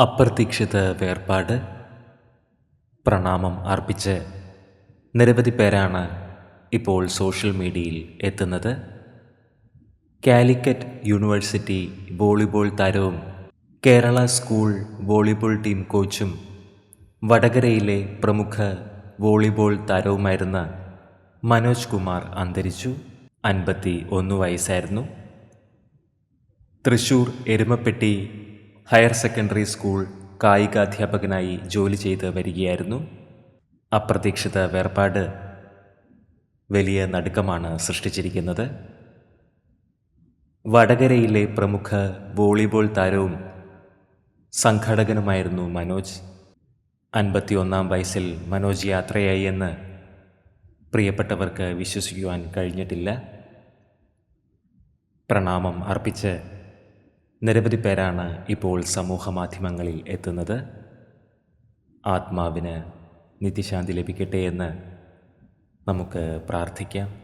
അപ്രതീക്ഷിത വേർപാട്. പ്രണാമം അർപ്പിച്ച് നിരവധി പേരാണ് ഇപ്പോൾ സോഷ്യൽ മീഡിയയിൽ എത്തുന്നത്. കാലിക്കറ്റ് യൂണിവേഴ്സിറ്റി വോളിബോൾ താരവും കേരള സ്കൂൾ വോളിബോൾ ടീം കോച്ചും വടകരയിലെ പ്രമുഖ വോളിബോൾ താരവുമായിരുന്ന മനോജ് കുമാർ അന്തരിച്ചു. അൻപത്തി ഒന്ന് വയസ്സായിരുന്നു. Thrissur Erumapetty higher secondary school കായികാധ്യാപകനായി ജോലി ചെയ്ത് വരികയായിരുന്നു. അപ്രതീക്ഷിത വേർപാട് വലിയ നടുക്കമാണ് സൃഷ്ടിച്ചിരിക്കുന്നത്. വടകരയിലെ പ്രമുഖ വോളിബോൾ താരവും സംഘാടകനുമായിരുന്നു മനോജ്. അൻപത്തിയൊന്നാം വയസ്സിൽ മനോജ് യാത്രയായി എന്ന് പ്രിയപ്പെട്ടവർക്ക് വിശ്വസിക്കുവാൻ കഴിഞ്ഞിട്ടില്ല. പ്രണാമം അർപ്പിച്ച് നിരവധി പേരാണ് ഇപ്പോൾ സമൂഹ മാധ്യമങ്ങളിൽ എത്തുന്നത്. ആത്മാവിന് നിത്യശാന്തി ലഭിക്കട്ടെ എന്ന് നമുക്ക് പ്രാർത്ഥിക്കാം.